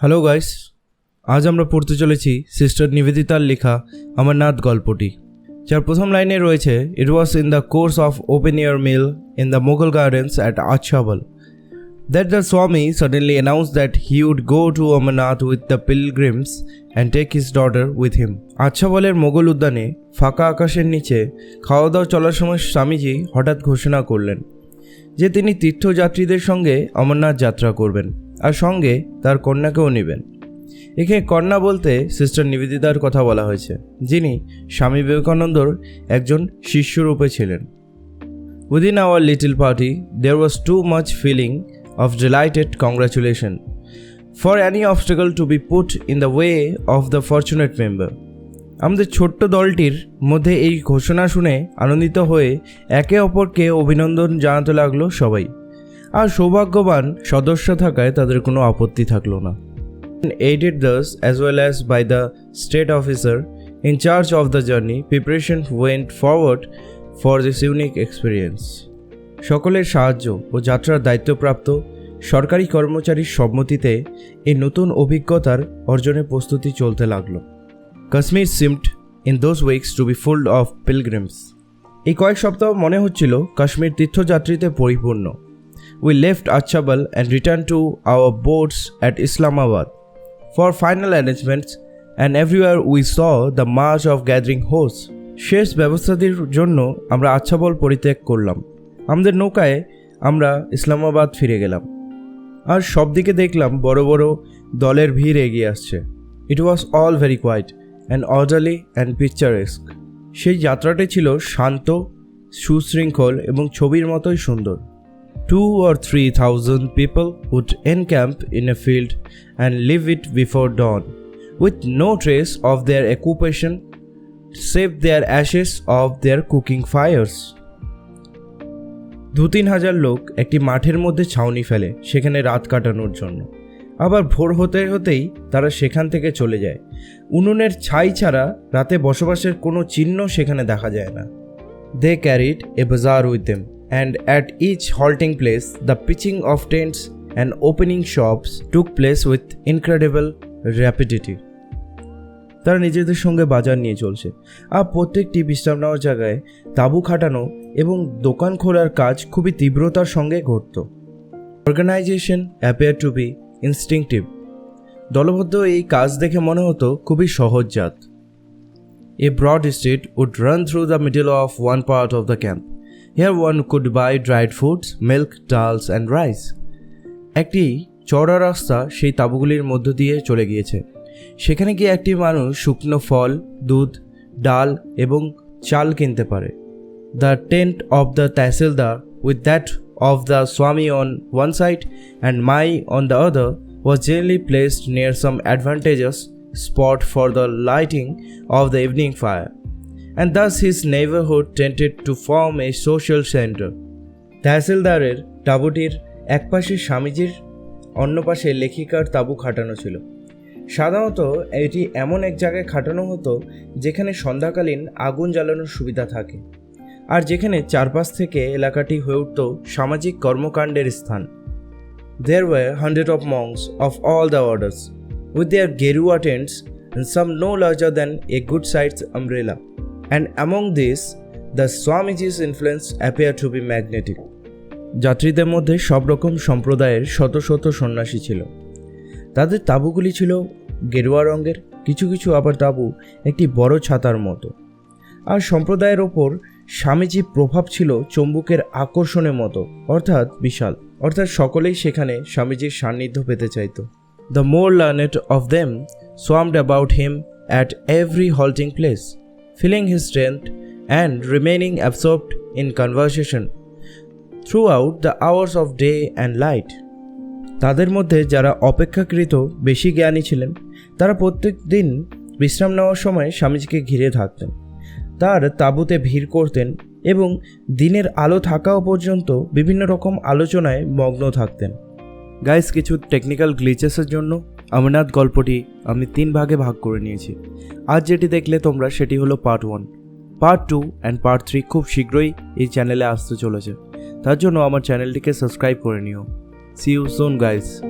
Hello guys আজ আমরা পড়তে চলেছি সিস্টার নিবেদিতার লেখা অমরনাথ গল্পটি। যার প্রথম লাইনে রয়েছে it was in the course of open air meal in the Mughal gardens at Achabal that the Swami suddenly announced that he would go to Amarnath with the pilgrims and take his daughter with him আচ্ছাবলের Mughal উদ্যানে ফাঁকা আকাশের নিচে খাওয়া দাওয়া চলার সময় স্বামীজি হঠাৎ ঘোষণা করলেন যে তিনি তীর্থযাত্রীদের সঙ্গে অমরনাথ যাত্রা করবেন। আর সঙ্গে তার কন্যাকেও নেবেন। এখানে কন্যা বলতে সিস্টার নিবেদিতার কথা বলা হয়েছে, যিনি স্বামী বিবেকানন্দর একজন শিষ্যরূপে ছিলেন। Within our little party there was too much feeling of delighted congratulation for any obstacle to be put in the way of the fortunate member আমাদের ছোট্ট দলটির মধ্যে এই ঘোষণা শুনে আনন্দিত হয়ে একে অপরকে অভিনন্দন জানাতে লাগল সবাই। আর সৌভাগ্যবান সদস্য থাকায় তাদের কোনো আপত্তি থাকল না। Aided thus, as well as by the state officer in charge of the journey, preparation went forward for this unique experience. সকলের সাহায্য ও যাত্রার দায়িত্বপ্রাপ্ত সরকারি কর্মচারীর সম্মতিতে এই নতুন অভিজ্ঞতার অর্জনের প্রস্তুতি চলতে লাগল। Kashmir seemed in those weeks to be full of pilgrims এই কয়েক সপ্তাহ মনে হচ্ছিল কাশ্মীর তীর্থযাত্রীতে পরিপূর্ণ। We left Achabal and return to our boats at Islamabad for final arrangements and everywhere we saw the march of gathering হোস শেষ ব্যবস্থাটির জন্য আমরা আচ্ছাবল পরিত্যাগ করলাম। আমাদের নৌকায় আমরা ইসলামাবাদ ফিরে গেলাম। আর সব দিকে দেখলাম বড় বড় দলের ভিড় এগিয়ে আসছে। It was all very quiet and orderly and picturesque সেই যাত্রাটি ছিল শান্ত, সুশৃঙ্খল এবং ছবির মতোই সুন্দর। Two or three thousand people would encamp in a field and leave it before dawn with no trace of their occupation save their ashes of their cooking fires দু তিন হাজার লোক একটি মাঠের মধ্যে ছাউনি ফেলে, সেখানে রাত কাটানোর জন্য। আবার ভোর হতে হতেই তারা সেখান থেকে চলে যায়। উনুনের ছাই ছাড়া রাতে বসবাসের কোনো চিহ্ন সেখানে দেখা যায় না। They carried a bazaar with them and at each halting place the pitching of tents and opening shops took place with incredible rapidity তারা নিজেদের সঙ্গে বাজার নিয়ে চলছে। আর প্রত্যেকটি বিশ্রাম নেওয়ার জায়গায় তাঁবু খাটানো এবং দোকান খোলার কাজ খুবই তীব্রতার সঙ্গে ঘটত। Organization appear to be instinctive দলবদ্ধ এই কাজ দেখে মনে হতো খুবই সহজজাত a broad street would run through the middle of one part of the camp here one could buy dried foods milk dals and rice একটি চড়া রাস্তা সেই তাঁবুগুলির মধ্য দিয়ে চলে গিয়েছে। সেখানে গিয়ে একটি মানুষ শুকনো ফল দুধ ডাল এবং চাল কিনতে পারে। The tent of the tahsildar with that of the Swami on one side and my on the other was generally placed near some advantageous spot for the lighting of the evening fire, and thus his neighborhood tended to form a social center. তহসিলদারের তাঁবুটির এক পাশে স্বামীজির অন্য পাশে লেখিকার তাঁবু খাটানো ছিল সাধারণত এটি এমন এক জায়গায় খাটানো হতো যেখানে সন্ধ্যাকালীন আগুন জ্বালানোর সুবিধা থাকে আর যেখানে চারপাশ থেকে এলাকাটি হয়ে উঠত সামাজিক কর্মকাণ্ডের স্থান There were hundreds of monks of all the orders, with their gerua tents and some no larger than a good sized. And among these, the Swamiji's influence appeared to be magnetic. যাত্রীদের মধ্যে সব রকম সম্প্রদায়ের শত শত সন্ন্যাসী ছিল। তাদের তাঁবুগুলি ছিল গেরুয়া রঙের কিছু কিছু আবার তাঁবু একটি বড় ছাতার মতো। আর সম্প্রদায়ের ওপর স্বামীজি প্রভাব ছিল চম্বুকের আকর্ষণের মতো অর্থাৎ বিশাল। অর্থাৎ সকলেই সেখানে স্বামীজির সান্নিধ্য পেতে চাইত। The more learned of them swarmed about him at every halting place his strength and remaining absorbed in conversation throughout the hours of day and light তাদের মধ্যে যারা অপেক্ষাকৃত বেশি জ্ঞানী ছিলেন, তারা প্রত্যেক দিন বিশ্রাম নেওয়ার সময় স্বামীজিকে ঘিরে থাকতেন। তার তাঁবুতে ভিড় করতেন এবং দিনের আলো থাকাও পর্যন্ত বিভিন্ন রকম আলোচনায় মগ্ন থাকতেন। গাইস কিছু টেকনিক্যাল গ্লিচেসের জন্য অমরনাথ গল্পটি আমি তিন ভাগে ভাগ করে নিয়েছি। আজ যেটি দেখলে তোমরা সেটি হলো part one part two and part three খুব শীঘ্রই এই চ্যানেলে আসতে চলেছে। তার জন্য আমার চ্যানেলটিকে সাবস্ক্রাইব করে নিও। C you soon guys